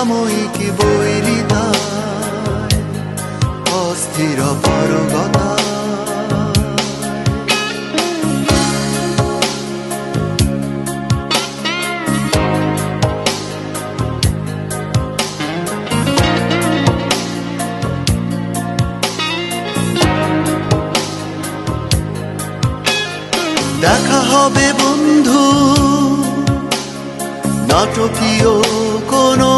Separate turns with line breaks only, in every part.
সাময়িক বৈরিতা অস্থির পরগতা দেখা হবে নাটকীয় কোনো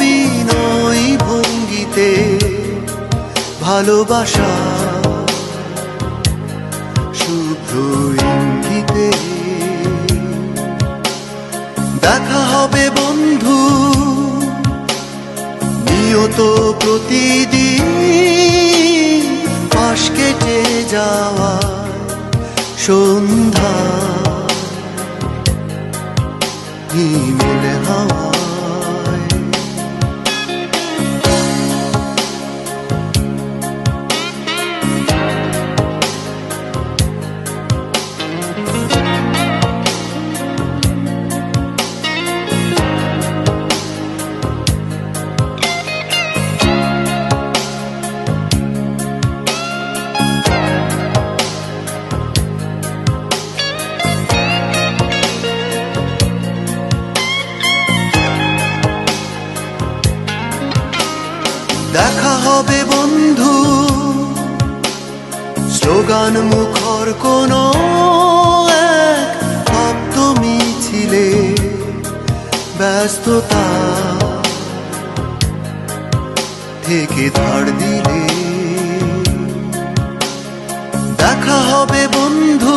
বিনয় ভঙ্গিতে ভালোবাসা শুভ্র ইঙ্গিতে। দেখা হবে বন্ধু, নিয়ত প্রতিদিন পাশ কেটে যাওয়া সন্ধ্যা। yine hava স্লোগান মুখর কোন এক শব্দ মিছিলে ব্যস্ততা থেকে ধার দিলে। দেখা হবে বন্ধু,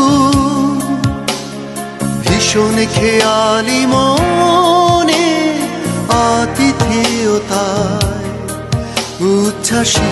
ভীষণ খেয়ালি মনে, আতিথেয়তায় উচ্ছ্বাসী।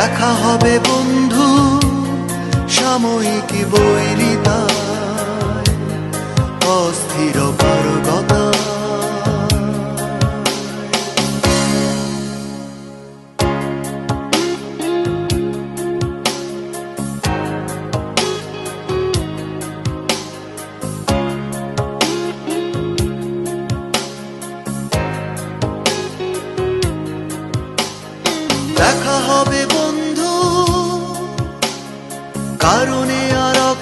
দেখা হবে বন্ধু সাময়িক বৈরিতা অস্থির পারগতা।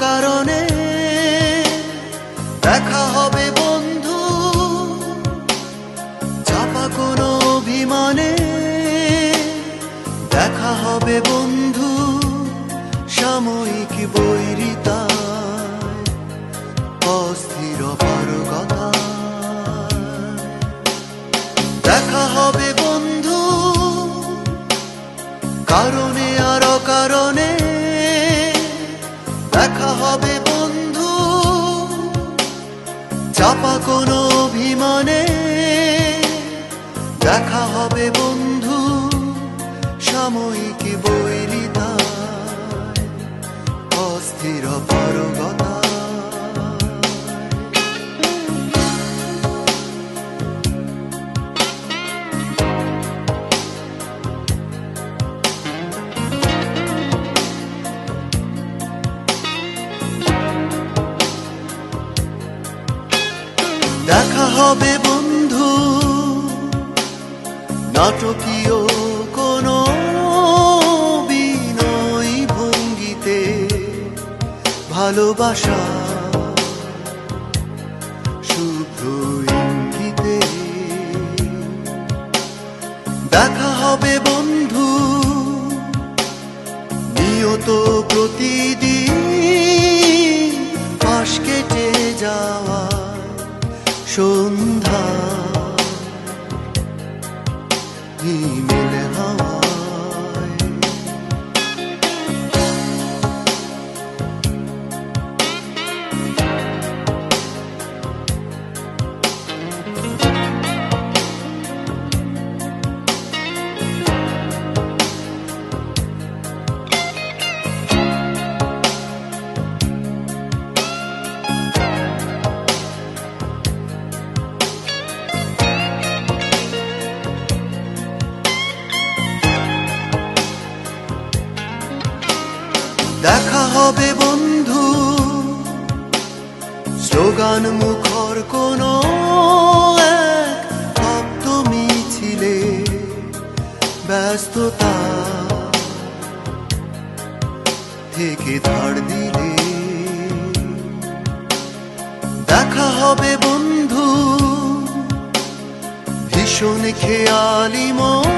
কারণে দেখা হবে বন্ধু। চাপা কোনো অভিমানে দেখা হবে বন্ধু। চাপা কোনো অভিমানে দেখা হবে বন্ধু সাময়িক বৈরিতা অস্থির পারগতা হবে বন্ধু। নাটকীয় কোনো বিনয় ভঙ্গিতে ভালোবাসা শুভ্র anda ही मिले हवा হবে বন্ধু। স্লোগান মুখর কোন মিছিলে ব্যস্ততা থেকে ধার দিলে। দেখা হবে বন্ধু, ভীষণ খেয়ালি মনে